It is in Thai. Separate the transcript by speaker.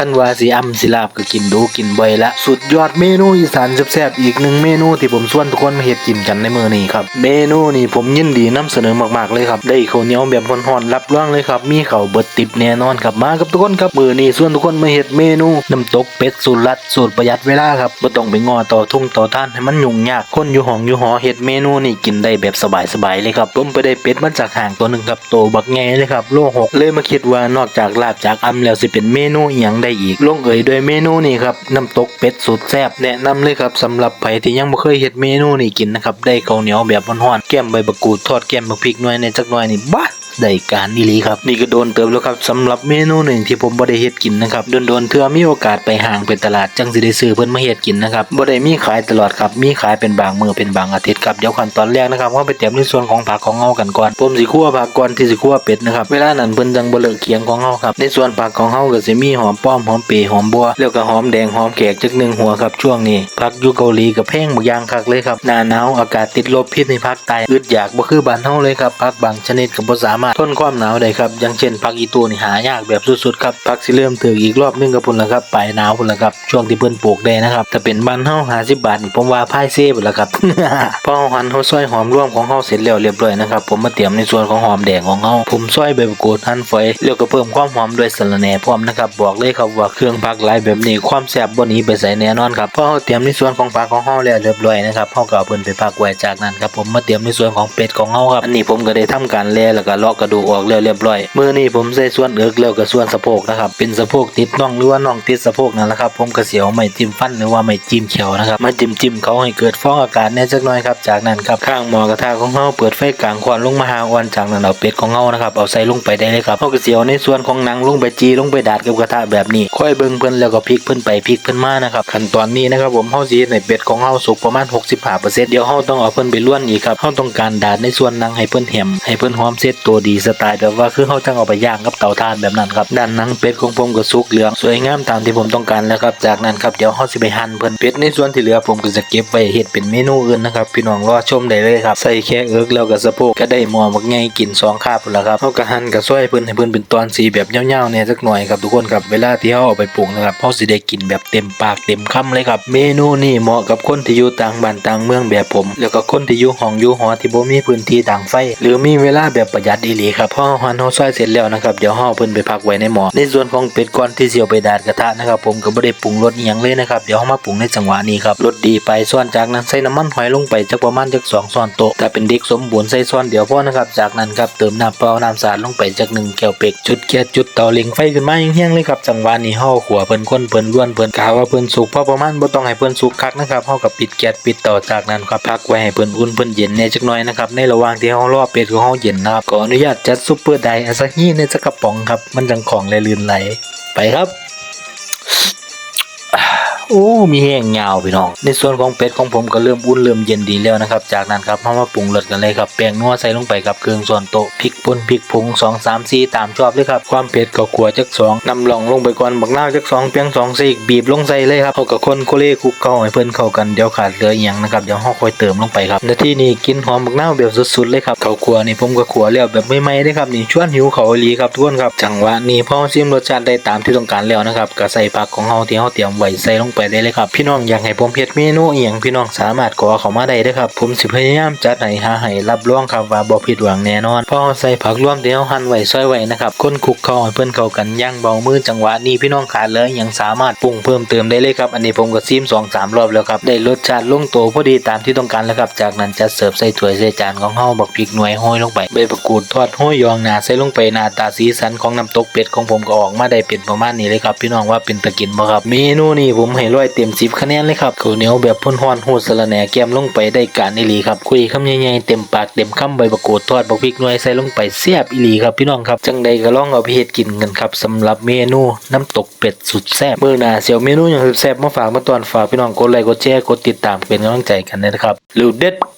Speaker 1: ท่านว่าสิอ้ำสิลาบก็กินดูกินบ่อยละสุดยอดเมนูอีสานแซ่บๆอีกหนึ่งเมนูที่ผมชวนทุกคนมาเฮ็ดกินกันในมือนี้ครับเมนูนี้ผมยินดีนำเสนอมากๆเลยครับได้ข้าวเหนียวแบบร้อนๆรับรองเลยครับมีข้าวเบิดติบแน่นอนครับมากับทุกคนครับมือนี้ชวนทุกคนมาเฮ็ดเมนูน้ำตกเป็ดสูตรลัดสูตรประหยัดเวลาครับบ่ต้องไปงอต่อทุ่งต่อท่านให้มันยุ่งยากคนอยู่ห้องอยู่หอเฮ็ดเมนูนี่กินได้แบบสบายๆเลยครับผมไปได้เป็ดมาจากห่างตัวหนึ่งครับโตบักแงเลยครับโลหกเลยมาคิดว่านอกจากลาบจากอำแล้วสิเป็นเมนูอีหยังไดอีกลงเอยด้วยเมนูนี้ครับน้ำตกเป็ดสุดแซ่บแนะนำเลยครับสำหรับใครที่ยังบ่เคยเฮ็ดเมนูนี้กินนะครับได้ข้าวเหนียวแบบร้อนๆแก้มใบบักกูดทอดแก้มบักพริกหน่อยในจักหน่อยนี่บ้า ได้การอีหลีครับ นี่ก็โดนเติมแล้วครับสำหรับเมนูหนึ่งที่ผมบ่ได้เฮ็ดกินนะครับโดนๆเทื่อมีโอกาสไปห้างไปตลาดจังสิได้ซื้อเพิ่นมาเฮ็ดกินนะครับบ่ได้มีขายตลอดครับมีขายเป็นบางมื้อเป็นบางอาทิตย์ครับเดี๋ยวขั้นตอนแรกนะครับเราไปเตรียมในส่วนของผักของเฮากันก่อนผมสิคั่วผักก่อนที่สิคั่วเป็ดนะครับเวลานั้นเพิ่นจังบ่เลิกเคียงของเฮาครับในส่วนผักของเฮาก็สิมีหอมป้อมหอมเปรย์หอมบัวแล้วก็หอมแดงหอมแขกจักหนึ่งหัวครับช่วงนี้ผักอยู่เกาหลีก็แพงบักอย่างคักเลยครับหน้าหนาวอากาศติดลบพิษในภาคใต้อึดอยากบ่คือบ้านเฮาเลยครับผักบางชนิดก็บ่สามารถทนความหนาวได้ครับอย่างเช่นผักอีตูนี่หายากแบบสุดๆครับผักสิเริ่มถึงอีกรอบนึงก็พุ่นละครับปลายหนาวพุ่นละครับช่วงที่เพิ่นปลูกได้นะครับถ้าเป็นบ้านเฮา50บาทนี่ผมว่าพ่ายเซ่พุ่นละครับพอเฮาหั่นเฮาซอยหอมร่วมของเฮาเสร็จแล้วเรียบร้อยนะครับผมมาเตรียมในส่วนของหอมแดงของเฮาผมซอยใบมะกรูดหั่นฝอยแล้วก็เพิ่มความหอมด้วยสะระแหน่พร้อมนะครับบอกเลยครับว่าเครื่องผักหลายแบบนี้ความแซ่บบ่หนีไปไสแน่นอนครับพอเฮาเตรียมในส่วนของผักของเฮาแล้วเรียบร้อยนะครับเฮาก็เอาเพิ่นไปพักไว้จากนั้นครับผมมาเตรียมในส่วนของเป็ดของเฮาครับอันนี้ผมก็ได้ทำการแล่แล้วก็ลาะกระดูกออกแล้วเรียบร้อยมือนี้ผมใส่ส่วนเอิกแล้วก็ส่วนสะโพกนะครับเป็นสะโพกติดน่องหรือว่าน่องติดสะโพกนั่นแหละครับผมก็สิเอาไม้จิ้มฟันหรือว่าไม้จิ้มเขียวนะครับมาจิ้มจิ้มเขาให้เกิดฟองอากาศแน่จักหน่อยครับจากนั้นครับข้างหม้อกระทะของเฮาเปิดไฟกลางควันลงมาหาอ่อนจากนั้นเอาเป็ดของเฮานะครับเอาใส่ลงไปได้เลยครับเฮาก็สิเอาในส่วนของหนังลงไปจีลงไปดาดกับกระทะแบบนี้ค่อยเบิ่งเพิ่นแล้วก็พลิกเพิ่นไปพลิกเพิ่นมานะครับขั้นตอนนี้นะครับผมเฮาสิเฮ็ดให้เป็ดของเฮาสุกประมาณ 65%เดี๋ยวเฮาต้องเอาเพิ่นไปล้วนอีกครับเฮาต้องการดาดในส่วนหนังให้เพิ่นแหมให้เพิ่นหอมเสร็จตัวดสไตล์แบบว่าคือเฮาจังเอาไปย่างกับเตาถ่านแบบนั้นครับด้านหนังเป็ดของผมก็สุกเหลืองสวยงามตามที่ผมต้องการแล้วครับจากนั้นครับเดี๋ยวเฮาสิไปหั่นเพิ่นเป็ดในส่วนที่เหลือผมก็จะเก็บไว้เฮ็ดเป็นเมนูอื่นนะครับพี่น้องรอชมได้เลยครับใส่แค่เอิกแล้วก็สะโพกก็ได้หมอบักใหญ่กินสองคาบพุ่นละครับเฮาก็หั่นก็ซอยเพิ่นให้เพิ่นเป็นตอนสีแบบยาๆเนี่ยสักหน่อยครับทุกคนครับเวลาที่เฮาเอาไปปรุงนะครับเฮาสิได้กินแบบเต็มปากเต็มคำเลยครับเมนูนี้เหมาะกับคนที่อยู่ต่างบ้านต่างเมืองแบบผม แล้วก็คนที่อยู่ห้องอยู่หอที่บ่มีพื้นที่ดังไฟ หรือมีเวลาแบบประหยัดอีหลีครับพอหั่นเฮาซอยเสร็จแล้วนะครับเดี๋ยวเฮาเอเพิ่นไปพักไว้ในหม้อในส่วนของเป็ดก่อนที่เสิเอาไปดาดกระทะนะครับผมก็บ่ได้ปรุงรสอีหยังเลยนะครับเดี๋ยวเฮามาปรุงในจังหวะนี้ครับรสดีไปส่วนจากนั้นใส่น้ำมันหอยลงไปจักประมาณจักสองช้อนโต๊ะถ้าเป็นเด็กสมบูรณ์ใส่ช้อนเดียวพอนะครับจากนั้นครับเติมน้ำเปล่าน้ำสะอาดลงไปจักหนึ่งแก้วเป็กจุดแก๊สจุดเตาเล็งไฟขึ้นมาเฮี้ยงเลยครับจังหวะนี้เฮาขัวเพิ่นคนเพิ่นล้วนเพิ่นกะว่าเพิ่นสุกพอประมาณบ่ต้องให้เพิ่นสุกคักนะครับเฮาก็ปิดแก๊สปิดเตาจากนั้นครับพักไว้ให้เพิ่นอุ่นเพิ่นเย็นแน่จักหน่อยนะครับในระหว่างที่เฮารอเป็ดของเฮาเย็นนะครับขออนุญาตจัดซุปเปอร์ไดอาซาฮีในสักกระป๋องครับ มันจังของไหลลื่นไหล ไปครับ โอ้มีแห้งยาวพี่น้อง ในส่วนของเป็ดของผมก็เริ่มอุ่นเริ่มเย็นดีแล้วนะครับ จากนั้นครับเรามาปรุงรสกันเลยครับแป้งนัวใส่ลงไปกับเครื่องส่วนโตพริกป่นพริกผง2 3 4ตามชอบเลยครับความเผ็ดก็ขัวจักสองนำลองลงไปก่อนบักหน้าจักสองเพียง2ซีกบีบลงใส่เลยครับเอากับคนโคเล่คุกเข้าให้เพิ่นเข้ากันเดี๋ยวขาดเหลืออหยังนะครับเดี๋ยวเฮาค่อยเติมลงไปครับในที่นี้กินหอมบักหน้าแบบสุดๆเลยครับข้าขัวนี่ผมก็ขัวแล้วแบบไม่ไหม้เลยครับนี่ชวนหิวเขาอีหลีครับทุกคนครับจังหวะนี้พอชิมรสชาติได้ตามที่ต้องการแล้วนะครับก็ใส่ผักของเฮาที่เฮาเตรียมไว้ใส่ลงไปได้เลยครับพี่น้องอยากให้ผมเฮ็ดเมนูอีหยังพี่น้องสามารถขอเข้ามาได้เด้อครับผมสิพยายามจัดให้หาให้รับรองครับว่าบ่ผิดหวังแน่นอนพอใส่ผักรวมที่เฮาหั่นไว้ซอยไว้นะครับคนคุกเข้าให้เพิ่นเข้ากันย่างเบามือจังหวะนี้พี่น้องขาดเลยยังสามารถปรุงเพิ่มเติมได้เลยครับอันนี้ผมก็ซิม2 3รอบแล้วครับได้รสชาติลงตัวพอดีตามที่ต้องการแล้วครับจากนั้นจัดเสิร์ฟใส่ถ้วยใส่จานของเฮาบักพริกหน่วยห้อยลงไปใบมะกูดทอดห้อยยองหนาใส่ลงไปหน้าตาสีสันของน้ำตกเป็ดของผมก็ออกมาได้เป็นประมาณนี้เลยครับพี่น้องว่าเป็นตะกินบ่ครับเมนูนี้ผมใหร้อยเต็มสิบคะแนนเลยครับข้าวเหนียวแบบพ่นฮอนหูสละแหน่แกมลงไปได้การอีหลีครับคุยคำใหญ่ๆเต็มปากเต็มคำใบมะกรูดทอดบักพริกหน่วยใส่ลงไปแซ่บอีหลีครับพี่น้องครับจังใดก็ลองเอาไปเฮ็ดกินกันครับสำหรับเมนูน้ำตกเป็ดสุดแซ่บมื้อหน้าเสี่ยวเมนูอย่างแซ่บมาฝากมาตอนฝากพี่น้องกดไลค์กดแชร์กดติดตามเป็นกำลังใจกันนะครับลูกเด็ด